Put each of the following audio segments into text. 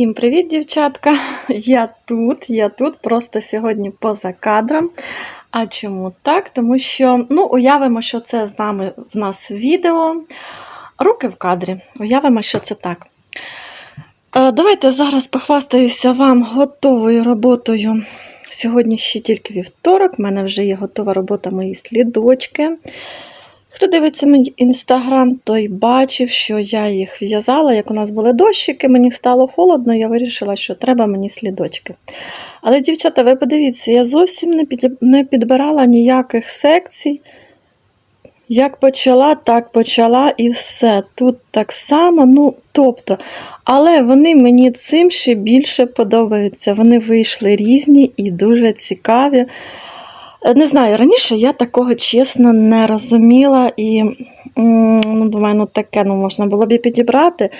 Всім привіт, дівчатка! Я тут, я тут, просто сьогодні поза кадром. А чому так? Тому що, ну, уявимо, що це з нами в нас відео. Руки в кадрі. Уявимо, що це так. Е, Давайте зараз похвастаюся вам готовою роботою. Сьогодні ще тільки вівторок, в мене вже є готова робота мої слідочки. Хто дивиться мій інстаграм, той бачив, що я їх в'язала. Як у нас були дощики, мені стало холодно, я вирішила, що треба мені слідочки. Але, дівчата, ви подивіться, я зовсім не, підбирала ніяких секцій. Як почала, так почала і все. Тут так само, ну, тобто, але вони мені цим ще більше подобаються. Вони вийшли різні і дуже цікаві. Е, Не знаю, раніше я такого чесно не розуміла і ну, думаю, ну таке ну, можна було б і підібрати.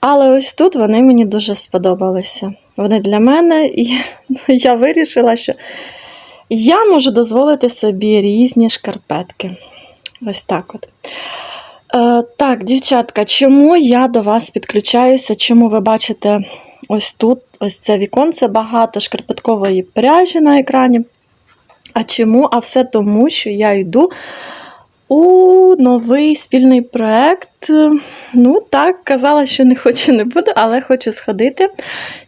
Але ось тут вони мені дуже сподобалися. Вони для мене, і ну, я вирішила, що я можу дозволити собі різні шкарпетки. Ось так от. Е, так, дівчатка, чому я до вас підключаюся? Чому ви бачите ось тут, ось це віконце багато шкарпеткової пряжі на екрані? А чому? А все тому, що я йду у новий спільний проєкт. Ну, так, казала, що не хочу, не буду, але хочу сходити.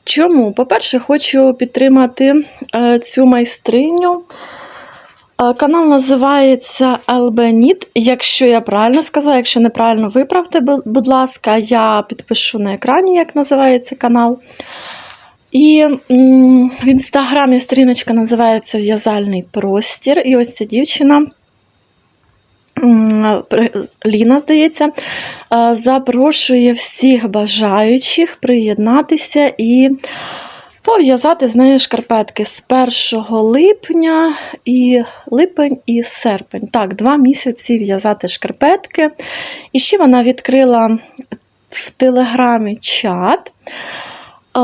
Чому? По-перше, хочу підтримати е, цю майстриню. Е, Канал називається LBNIT. Якщо я правильно сказала, якщо неправильно виправте, будь ласка, я підпишу на екрані, як називається канал. І в інстаграмі сторіночка називається В'язальний простір. І ось ця дівчина, Ліна, здається, е, запрошує всіх бажаючих приєднатися і пов'язати з нею шкарпетки з 1 липня і липень і серпень. Так, два місяці в'язати шкарпетки. І ще вона відкрила в телеграмі чат. Е,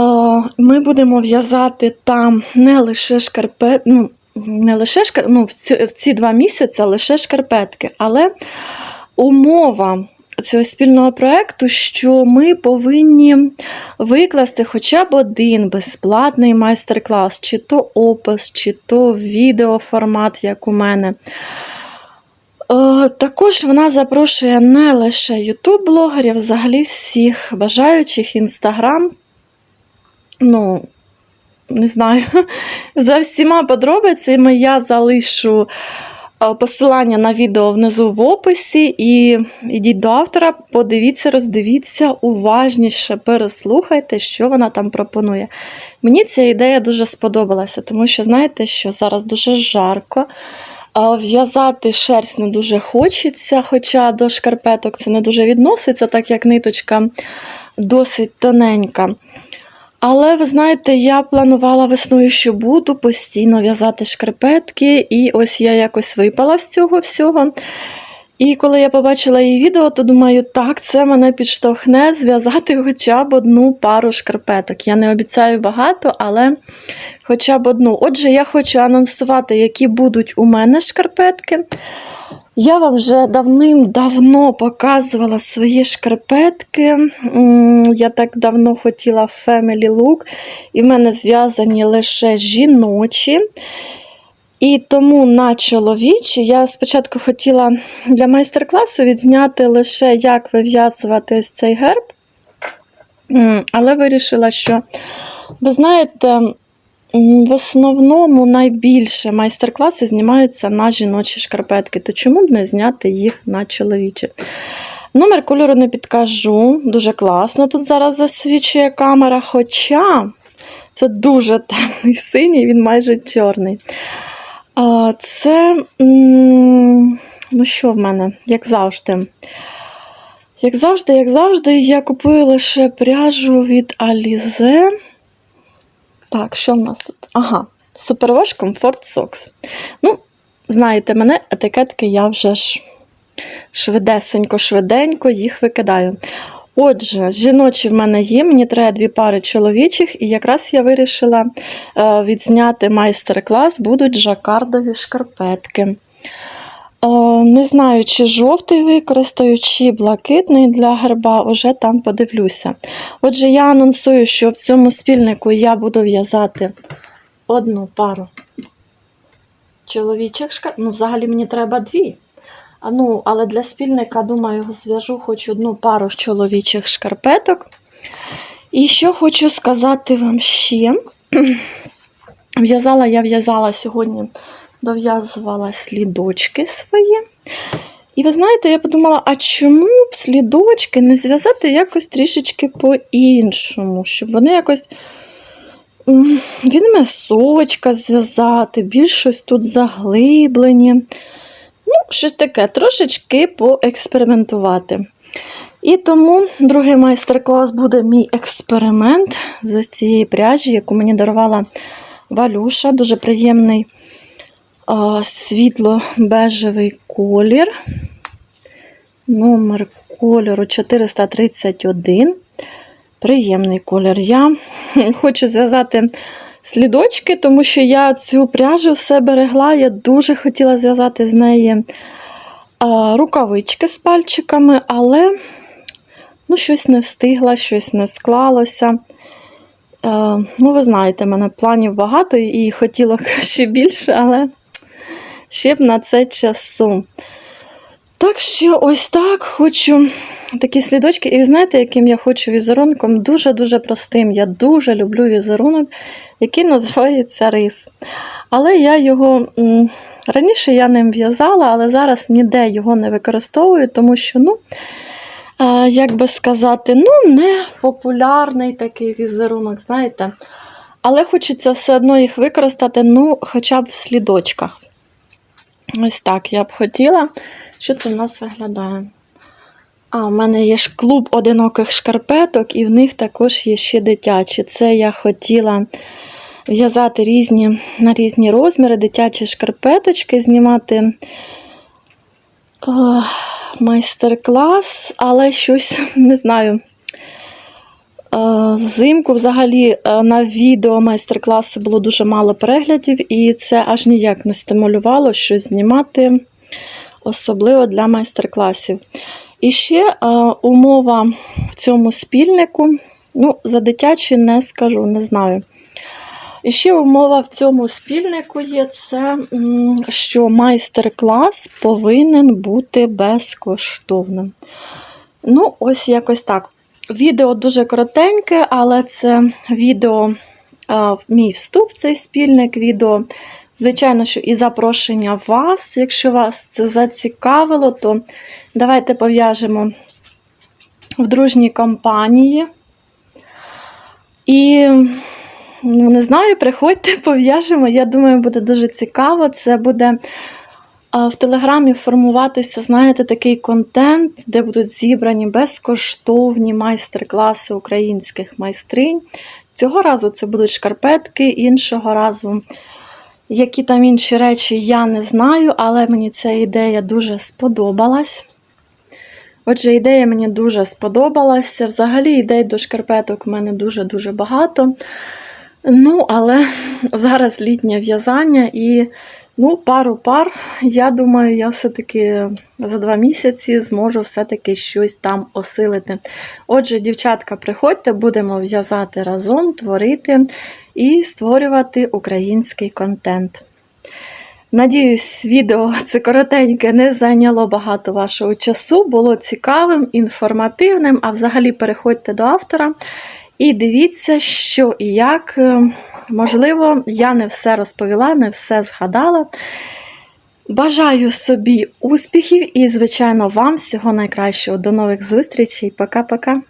Ми будемо в'язати там не лише шкарпет, ну, не лише шкар... ну, в, ці, в ці два місяці лише шкарпетки, але умова цього спільного проєкту, що ми повинні викласти хоча б один безплатний майстер-клас, чи то опис, чи то відеоформат, як у мене. Е, Також вона запрошує не лише ютуб-блогерів, взагалі всіх бажаючих інстаграм. Ну, не знаю, за всіма подробицями я залишу е, посилання на відео внизу в описі. І йдіть до автора, подивіться, роздивіться, уважніше переслухайте, що вона там пропонує. Мені ця ідея дуже сподобалася, тому що знаєте, що зараз дуже жарко. В'язати шерсть не дуже хочеться, хоча до шкарпеток це не дуже відноситься, так як ниточка досить тоненька. Але ви знаєте, я планувала весною, що буду постійно в'язати шкарпетки, і ось я якось випала з цього всього. І коли я побачила її відео, то думаю, так, це мене підштовхне зв'язати хоча б одну пару шкарпеток. Я не обіцяю багато, але хоча б одну. Отже, я хочу анонсувати, які будуть у мене шкарпетки. Я вам вже давним-давно показувала свої шкарпетки. Я так давно хотіла Family Look, і в мене зв'язані лише жіночі. І тому на чоловічі я спочатку хотіла для майстер-класу відзняти лише, як вив'язувати цей герб. Але вирішила, що, ви знаєте, в основному найбільше майстер-класи знімаються на жіночі шкарпетки, то чому б не зняти їх на чоловічі? Номер кольору не підкажу, дуже класно тут зараз засвічує камера, хоча це дуже темний синій, він майже чорний. Це, ну що в мене, як завжди. Як завжди, як завжди, я купую лише пряжу від Alize. Так, що в нас тут? Ага, Superwash Comfort Socks. Ну, знаєте мене, етикетки я вже ж швидесенько-швиденько їх викидаю. Отже, жіночі в мене є, мені треба дві пари чоловічих, і якраз я вирішила е, відзняти майстер-клас, будуть жакардові шкарпетки. Е, Не знаю, чи жовтий використаю, чи блакитний для герба, уже там подивлюся. Отже, я анонсую, що в цьому спільнику я буду в'язати одну пару чоловічих шкар... Ну, взагалі мені треба дві. Ну, але для спільника, думаю, зв'яжу хоч одну пару чоловічих шкарпеток. І що хочу сказати вам ще. В'язала я в'язала сьогодні, дов'язувала слідочки свої. І ви знаєте, я подумала, а чому б слідочки не зв'язати якось трішечки по-іншому, щоб вони якось м, від мисочка зв'язати, більш щось тут заглиблені. Ну, щось таке, трошечки поекспериментувати. І тому другий майстер-клас буде мій експеримент з цієї пряжі, яку мені дарувала Валюша. Дуже приємний світло-бежевий колір. Номер кольору 431. Приємний колір. Я хочу зв'язати слідочки, тому що я цю пряжу все берегла. Я дуже хотіла зв'язати з неї рукавички з пальчиками, але ну, щось не встигла, щось не склалося. Ну, ви знаєте, в мене планів багато і хотіла ще більше, але ще б на це часу. Так що, ось так хочу такі слідочки. І знаєте, яким я хочу візерунком? Дуже-дуже простим. Я дуже люблю візерунок, який називається рис. Але я його раніше я ним в'язала, але зараз ніде його не використовую, тому що, ну, як би сказати, ну, не популярний такий візерунок, знаєте. Але хочеться все одно їх використати, ну, хоча б в слідочках. Ось так я б хотіла. Що це в нас виглядає? А, в мене є ж клуб одиноких шкарпеток, і в них також є ще дитячі. Це я хотіла в'язати різні, на різні розміри, дитячі шкарпеточки, знімати майстер-клас, але щось не знаю. Взимку взагалі е, на відео майстер-класи було дуже мало переглядів, і це аж ніяк не стимулювало щось знімати, особливо для майстер-класів. І ще е, умова в цьому спільнику, ну, за дитячі не скажу, не знаю. І ще умова в цьому спільнику є це, що майстер-клас повинен бути безкоштовним. Ну, ось якось так. Відео дуже коротеньке, але це відео, мій вступ в цей спільник, відео, звичайно, що і запрошення вас. Якщо вас це зацікавило, то давайте пов'яжемо в дружній компанії. І ну, не знаю, приходьте, пов'яжемо. Я думаю, буде дуже цікаво. Це буде в Телеграмі формуватися, знаєте, такий контент, де будуть зібрані безкоштовні майстер-класи українських майстринь. Цього разу це будуть шкарпетки, іншого разу. Які там інші речі, я не знаю, але мені ця ідея дуже сподобалась. Отже, ідея мені дуже сподобалася. Взагалі, ідей до шкарпеток в мене дуже-дуже багато. Ну, але зараз літнє в'язання і ну, пару пар, я думаю, я все-таки за два місяці зможу все-таки щось там осилити. Отже, дівчатка, приходьте, будемо в'язати разом, творити і створювати український контент. Надіюсь, відео це коротеньке не зайняло багато вашого часу, було цікавим, інформативним. А взагалі переходьте до автора і дивіться, що і як. Е, Можливо, я не все розповіла, не все згадала. Бажаю собі успіхів і, звичайно, вам всього найкращого. До нових зустрічей. Пока-пока.